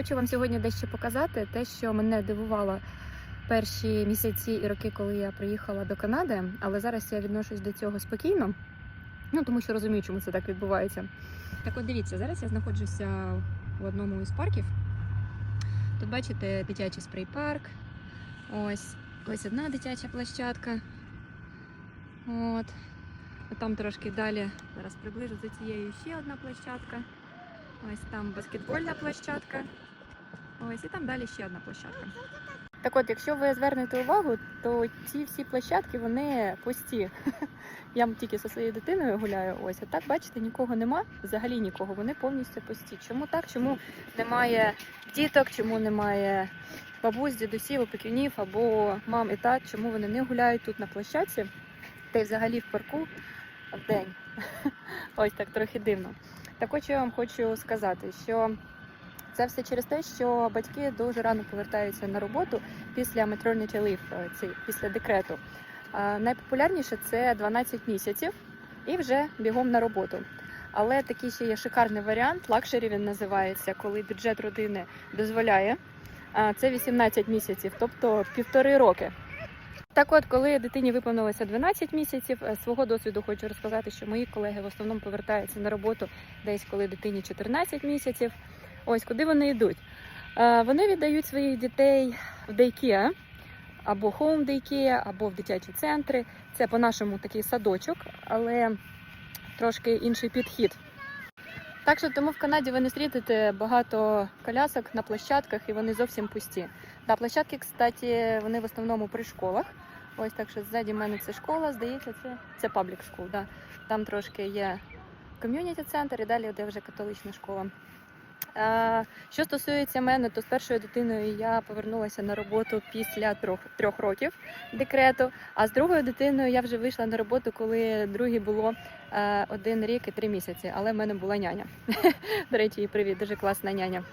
Хочу вам сьогодні дещо показати те, що мене дивувало перші місяці і роки, коли я приїхала до Канади, але зараз я відношусь до цього спокійно, ну тому що розумію, чому це так відбувається. Так от дивіться, зараз я знаходжуся в одному із парків. Тут бачите дитячий спрей-парк. Ось ось одна дитяча площадка. От. Там трошки далі, зараз приближу за цією ще одна площадка. Ось там баскетбольна площадка. Ось і там далі ще одна площадка. Так от, якщо ви звернете увагу, то ці всі площадки вони пусті. Я тільки зі своєю дитиною гуляю. Ось, а так бачите, нікого нема, взагалі нікого. Вони повністю пусті. Чому так? Чому немає діток, чому немає бабусь, дідусів, опікунів або мам і тат, чому вони не гуляють тут на площадці, та й взагалі в парку в день. Ось так трохи дивно. Так от я вам хочу сказати, що це все через те, що батьки дуже рано повертаються на роботу після maternity leave, е, після декрету. Найпопулярніше це 12 місяців і вже бігом на роботу. Але такий ще є шикарний варіант, лакшері він називається, коли бюджет родини дозволяє. Це 18 місяців, тобто півтори роки. Так от, коли дитині виповнилося 12 місяців, е, свого досвіду хочу розказати, що мої колеги в основному повертаються на роботу десь коли дитині 14 місяців. Ось куди вони йдуть. Е, Вони віддають своїх дітей в дейкеа, або home daycare, або в дитячі центри. Це по-нашому такий садочок, але трошки інший підхід. Так що тому в Канаді ви не зустрінете багато колясок на площадках і вони зовсім пусті. Да, площадки, кстати, вони в основному при школах. Ось так що ззаді мене це школа, здається, це, це public school. Да. Там трошки є ком'юніті центр і далі де вже католична школа. А, що стосується мене, то з першою дитиною я повернулася на роботу після трьох, трьох років декрету. А з другою дитиною я вже вийшла на роботу, коли другій було е, один рік і три місяці. Але в мене була няня. До речі, привіт, дуже класна няня.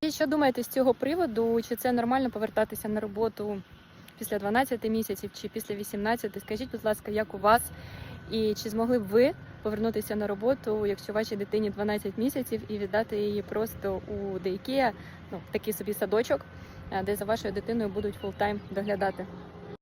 І що думаєте з цього приводу? Чи це нормально повертатися на роботу після 12 місяців чи після 18? Скажіть, будь ласка, як у вас? І чи змогли б ви повернутися на роботу, якщо вашій дитині 12 місяців, і віддати її просто у Дейкія, ну такий собі садочок, е, де за вашою дитиною будуть фултайм доглядати?